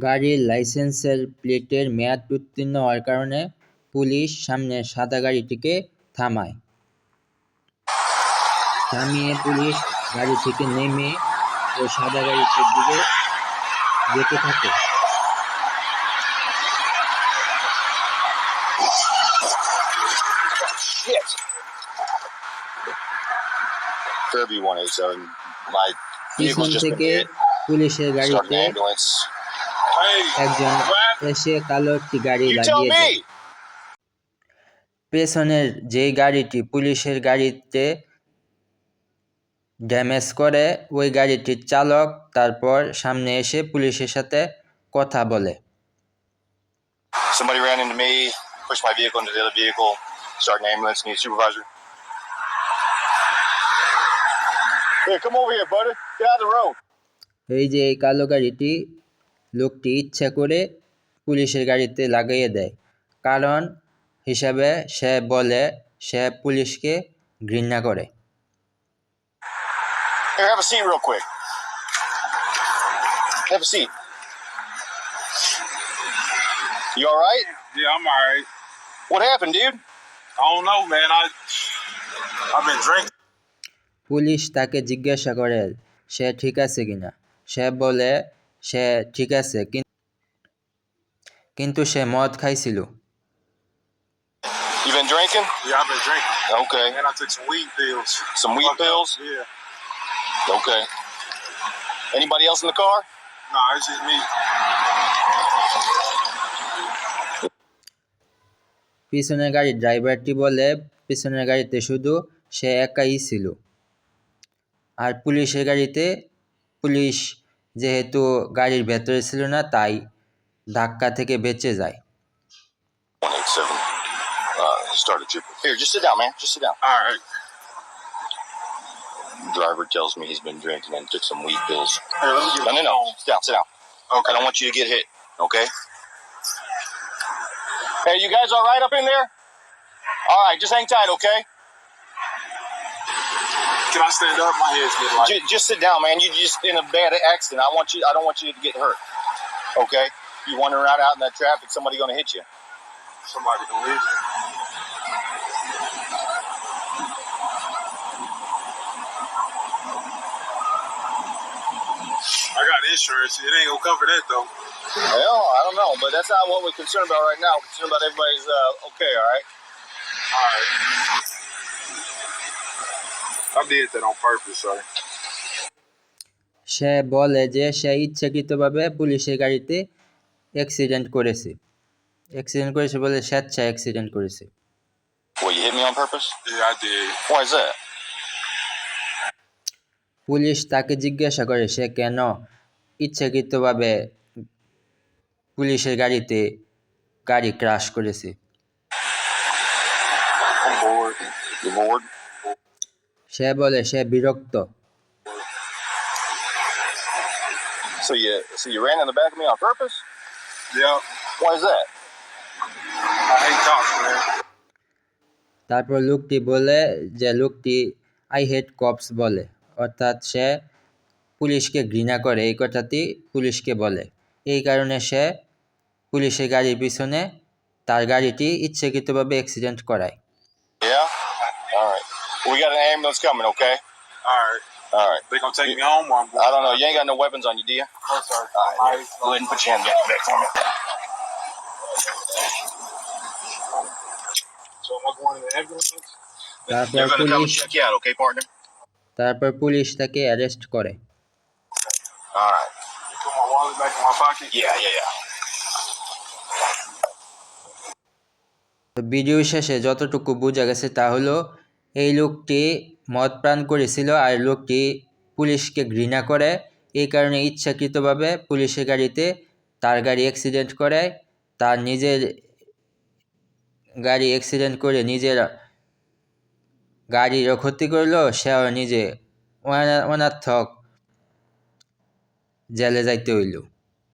গাড়ির লাইসেন্সের প্লেটের মেয়াদ উত্তীর্ণ হওয়ার কারণে পুলিশ সামনে সাদা গাড়িটিকে থামায় থামিয়ে পুলিশ গাড়ি থেকে নেমে ও সাদা গাড়িটির দিকে যেতে থাকে Shit. 187. My পিছন vehicle's just been থেকে hit. পুলিশের an গাড়িতে ambulance. একজন এসে কালো একটি গাড়ি লাগিয়ে দেয় পেছনের যে গাড়িটি পুলিশের গাড়িতে ড্যামেজ করে ওই গাড়িটির চালক তারপর সামনে এসে পুলিশের সাথে কথা বলে Somebody ran into me, pushed my vehicle into the other vehicle. Start an ambulance. Need a supervisor. Hey, come over here, buddy. Get out of the road. এই যে এই কালো গাড়িটি লোকটি ইচ্ছা করে পুলিশের গাড়িতে লাগাইয়ে দেয়। কারণ হিসাবে সে বলে সে পুলিশকে ঘৃণা করে। পুলিশ তাকে জিজ্ঞাসা করে সে ঠিক আছে কিনা? সে বলে সে ঠিক আছে কিন্তু সে মদ খাইছিল। পিছনের গাড়ি ড্রাইভারটি বলে পিছনের গাড়িতে শুধু সে একাই ছিল। আর পুলিশের গাড়িতে পুলিশ যেহেতু গাড়ির ভেতরে ছিল না তাই ধাক্কা থেকে বেঁচে যায় 187. Uh, started to. Here, just sit down, man. Just sit down. All right. Driver tells me he's been drinking and took some weed pills. Here, let me get No, no, no. Sit down, sit down. Okay. I don't want you to get hit, okay? Hey, you guys all right up in there? All right, just hang tight, okay? Can I stand up? My head's getting like. Just, just sit down, man. You just in a bad accident. I want you. I don't want you to get hurt. Okay? You wandering around out in that traffic, somebody gonna hit you. Somebody can live. I got insurance. It ain't gonna cover that though. Well, I don't know, but that's not what we're concerned about right now. We're concerned about everybody's uh, okay. All right. All right. I did that on purpose, sir. সে বলে যে সে ইচ্ছাকৃতভাবে পুলিশের গাড়িতে accident করেছে accident করেছে বলে স্বেচ্ছায় accident করেছে Well, you hit me on purpose. Yeah, I did. Why is that? Police তাকে জিজ্ঞাসা করে সে কেন ইচ্ছাকৃতভাবে পুলিশের গাড়িতে গাড়ি ক্রাশ করেছে I'm bored. You bored? সে বলে সে বিরক্ত So you so you ran in the back of me on purpose? Yeah. Why is that? I hate cops, man. তারপর লোকটি বলে যে লোকটি আই হেড কপস বলে অর্থাৎ সে পুলিশকে ঘৃণা করে এই কথাটি পুলিশকে বলে এই কারণে সে পুলিশের গাড়ির পিছনে তার গাড়িটি ইচ্ছাকৃতভাবে অ্যাক্সিডেন্ট করায়. We got an ambulance coming. Okay. All right. All right. They gonna take me home or I'm going? I don't know. You ain't got no weapons on you, do you? No, sir. All right. Go ahead and put your your back for me. So am I going in the ambulance? তারপর They're gonna come and police check you out. Okay, partner. তারপর police তাকে arrest করে All right. You put my wallet back in my pocket? Yeah, yeah, yeah. তো video শেষে যতটুকু বোঝা গেছে তা হলো এই লোকটি মদ পান করেছিল আর লোকটি পুলিশকে ঘৃণা করে। এই কারণে ইচ্ছাকৃতভাবে পুলিশের গাড়িতে তার গাড়ি অ্যাক্সিডেন্ট করে। তার নিজের গাড়ি অ্যাক্সিডেন্ট করে নিজের গাড়িরও ক্ষতি করল। সেও নিজে অনা- অনার্থক জেলে যাইতে হইল।